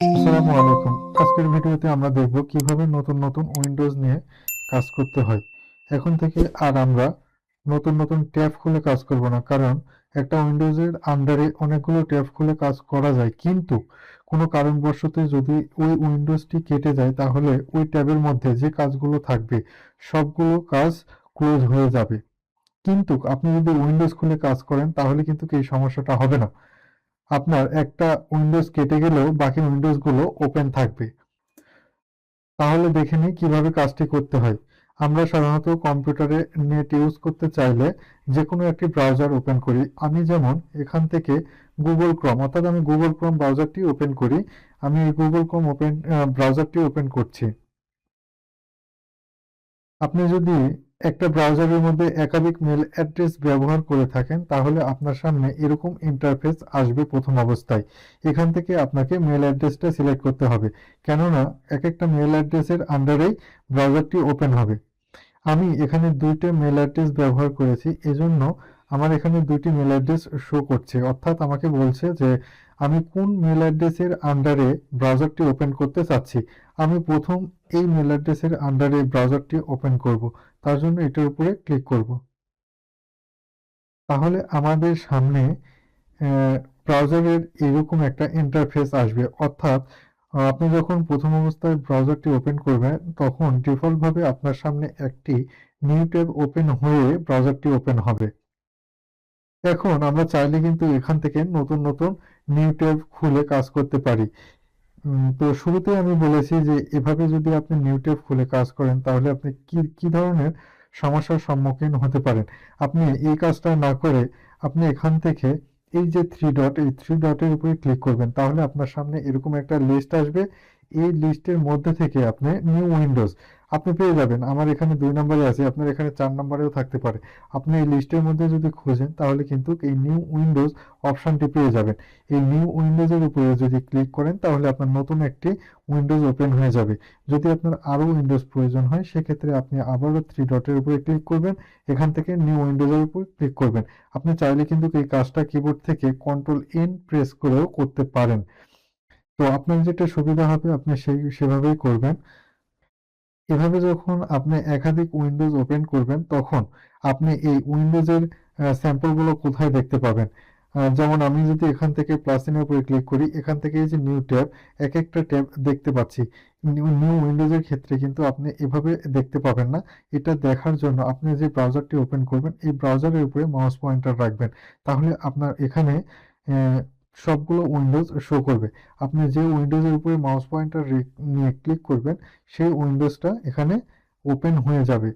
আসসালামু আলাইকুম। আজকের ভিডিওতে আমরা দেখব কীভাবে নতুন নতুন উইন্ডোজ নিয়ে কাজ করতে হয়। এখন থেকে আর আমরা নতুন নতুন ট্যাব খুলে কাজ করব না, কারণ একটা উইন্ডোজের আন্ডারে অনেকগুলো ট্যাব খুলে কাজ করা যায়। কিন্তু কোনো কারণবশত যদি ওই উইন্ডোজটি কেটে যায়, তাহলে ওই ট্যাবের মধ্যে যে কাজগুলো থাকবে, সবগুলো কাজ ক্লোজ হয়ে যাবে। কিন্তু আপনি যদি উইন্ডোজ খুলে কাজ করেন, তাহলে কিন্তু এই সমস্যাটা হবে না। আপনার একটা উইন্ডোজ কেটে গেলেও বাকি উইন্ডোজগুলো ওপেন থাকবে। তাহলে দেখে নিই কীভাবে কাজটি করতে হয়। আমরা সাধারণত কম্পিউটারে নেট ইউজ করতে চাইলে যে কোনো একটি ব্রাউজার ওপেন করি। আমি যেমন এখান থেকে গুগল ক্রম অর্থাৎ আমি গুগল ক্রম ব্রাউজারটি ওপেন করি। আমি এই গুগল ক্রম ওপেন ব্রাউজারটি ওপেন করছি। আপনি যদি একটা ব্রাউজারের মধ্যে একাধিক মেল অ্যাড্রেস ব্যবহার করে থাকেন, তাহলে আপনার সামনে এরকম ইন্টারফেস আসবে প্রথম অবস্থায়। এখান থেকে আপনাকে মেল অ্যাড্রেসটা সিলেক্ট করতে হবে। কেননা এক একটা মেল অ্যাড্রেসের আন্ডারেই ব্রাউজারটি ওপেন হবে। আমি এখানে দুইটা মেল অ্যাড্রেস ব্যবহার করেছি, এজন্য আমার এখানে দুইটি মেল অ্যাড্রেস শো করছে। অর্থাৎ আমাকে বলছে যে, আমি কোন মেল অ্যাড্রেসের আন্ডারে ব্রাউজারটি ওপেন করতে চাচ্ছি? আমি প্রথম এই মেল অ্যাড্রেসের আন্ডারে ব্রাউজারটি ওপেন করব। তার জন্য এটার উপরে ক্লিক করব। তাহলে আমাদের সামনে ব্রাউজারের এরকম একটা ইন্টারফেস আসবে। অর্থাৎ আপনি যখন প্রথম অবস্থায় ব্রাউজারটি ওপেন করবেন, তখন ডিফল্টভাবে আপনার সামনে একটি নিউ ট্যাব ওপেন হয়ে ব্রাউজারটি ওপেন হবে। এখন আমরা চাইলে কিন্তু এখান থেকে নতুন নতুন নিউ ট্যাব খুলে কাজ করতে পারি। তো শুরুতে আমি বলেছি যে, এভাবে যদি আপনি নিউটেপ খুলে কাজ করেন, তাহলে আপনি কি কি ধরনের সমস্যার সম্মুখীন হতে পারেন? আপনি এই কাজটা না করে আপনি এখান থেকে এই যে থ্রি ডট এই থ্রি ডটের উপরে ক্লিক করবেন, তাহলে আপনার সামনে এরকম একটা লিস্ট আসবে। এই লিস্টের মধ্যে থেকে আপনি নিউ উইন্ডোজ আপনি পেয়ে যাবেন। আমার এখানে দুই নম্বরে আছে, আপনার এখানে চার নম্বরেও থাকতে পারে। আপনি এই লিস্টের মধ্যে যদি খোঁজেন, তাহলে কিন্তু এই নিউ উইন্ডোজ অপশনটি পেয়ে যাবেন। এই নিউ উইন্ডোজের উপরে যদি ক্লিক করেন, তাহলে আপনার নতুন একটি উইন্ডোজ ওপেন হয়ে যাবে। যদি আপনার আরও উইন্ডোজ প্রয়োজন হয়, সেক্ষেত্রে আপনি আবারও থ্রি ডটের উপরে ক্লিক করবেন। এখান থেকে নিউ উইন্ডোজের উপর ক্লিক করবেন। আপনি চাইলে কিন্তু এই কাজটা কিবোর্ড থেকে কন্ট্রোল এন প্রেস করেও করতে পারেন। তো আপনার যেটা সুবিধা হবে, আপনি সেই, সেভাবেই করবেন। এভাবে যখন আপনি একাধিক উইন্ডোজ ওপেন করবেন, তখন আপনি এই উইন্ডোজের স্যাম্পলগুলো কোথায় দেখতে পাবেন? যেমন আমি যদি এখান থেকে প্লাস চিহ্নের উপরে ক্লিক করি, এখান থেকে এই যে নিউ ট্যাব এক একটা ট্যাব দেখতে পাচ্ছি। নিউ উইন্ডোজের ক্ষেত্রে কিন্তু আপনি এভাবে দেখতে পাবেন না। এটা দেখার জন্য আপনি যে ব্রাউজারটি ওপেন করবেন, এই ব্রাউজারের উপরে মাউস পয়েন্টার রাখবেন। তাহলে আপনার এখানে সবগুলো উইন্ডোজ শো করবে। আপনি যে উইন্ডোজের উপরে মাউস পয়েন্টার নিয়ে ক্লিক করবেন, সেই উইন্ডোজটা এখানে ওপেন হয়ে যাবে।